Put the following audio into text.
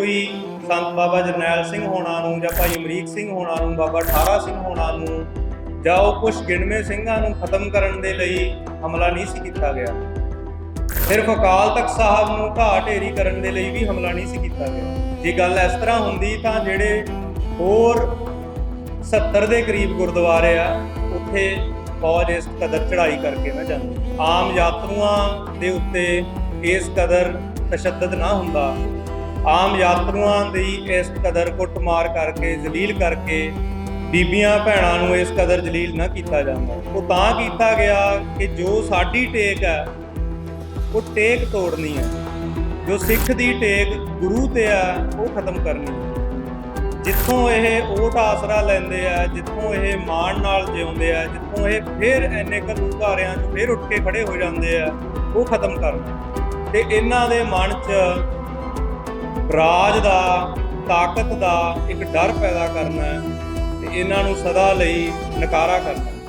ਕੋਈ ਸੰਤ ਬਾਬਾ ਜਰਨੈਲ ਸਿੰਘ ਹੋਣਾ ਨੂੰ ਜਾਂ ਭਾਈ ਅਮਰੀਕ ਸਿੰਘ ਹੋਣਾ ਨੂੰ, ਬਾਬਾ ਠਾਰਾ ਸਿੰਘ ਹੋਣਾ ਨੂੰ ਜਾਂ ਉਹ ਕੁਝ ਗਿਣਵੇਂ ਸਿੰਘਾਂ ਨੂੰ ਖਤਮ ਕਰਨ ਦੇ ਲਈ ਹਮਲਾ ਨਹੀਂ ਸੀ ਕੀਤਾ ਗਿਆ। ਸਿਰਫ ਅਕਾਲ ਤਖਤ ਸਾਹਿਬ ਨੂੰ ਘਾਹ ਢੇਰੀ ਕਰਨ ਦੇ ਲਈ ਵੀ ਹਮਲਾ ਨਹੀਂ ਸੀ ਕੀਤਾ ਗਿਆ। ਜੇ ਗੱਲ ਇਸ ਤਰ੍ਹਾਂ ਹੁੰਦੀ ਤਾਂ ਜਿਹੜੇ ਹੋਰ 70 ਦੇ ਕਰੀਬ ਗੁਰਦੁਆਰੇ ਆ, ਉੱਥੇ ਫੌਜ ਇਸ ਕਦਰ ਚੜਾਈ ਕਰਕੇ ਨਾ ਜਾਂਦੀ। ਆਮ ਯਾਤਰੂਆਂ ਦੇ ਉੱਤੇ ਇਸ ਕਦਰ ਤਸ਼ੱਦਦ ਨਾ ਹੁੰਦਾ। ਆਮ ਯਾਤਰੂਆਂ ਦੀ ਇਸ ਕਦਰ ਕੁੱਟਮਾਰ ਕਰਕੇ, ਜ਼ਲੀਲ ਕਰਕੇ ਬੀਬੀਆਂ ਭੈਣਾਂ ਨੂੰ ਇਸ ਕਦਰ ਜਲੀਲ ਨਾ ਕੀਤਾ ਜਾਂਦਾ। ਉਹ ਤਾਂ ਕੀਤਾ ਗਿਆ ਕਿ ਜੋ ਸਾਡੀ ਟੇਕ ਹੈ, ਉਹ ਟੇਕ ਤੋੜਨੀ ਹੈ। ਜੋ ਸਿੱਖ ਦੀ ਟੇਕ ਗੁਰੂ ਤੇ ਆ ਉਹ ਖਤਮ ਕਰਨੀ ਹੈ। ਜਿੱਥੋਂ ਇਹ ਓਟ ਆਸਰਾ ਲੈਂਦੇ ਆ, ਜਿੱਥੋਂ ਇਹ ਮਾਣ ਨਾਲ ਜਿਉਂਦੇ ਆ, ਜਿੱਥੋਂ ਇਹ ਫਿਰ ਐਨੇ ਘੱਲੂ ਘਾਰਿਆਂ 'ਚ ਫਿਰ ਉੱਠ ਕੇ ਖੜੇ ਹੋ ਜਾਂਦੇ ਆ, ਉਹ ਖਤਮ ਕਰਨਾ ਤੇ ਇਹਨਾਂ ਦੇ ਮਨ 'ਚ ਰਾਜ ਦਾ, ਤਾਕਤ ਦਾ ਇੱਕ ਡਰ ਪੈਦਾ ਕਰਨਾ ਹੈ ਤੇ ਇਹਨਾਂ ਨੂੰ ਸਦਾ ਲਈ ਨਕਾਰਾ ਕਰਨਾ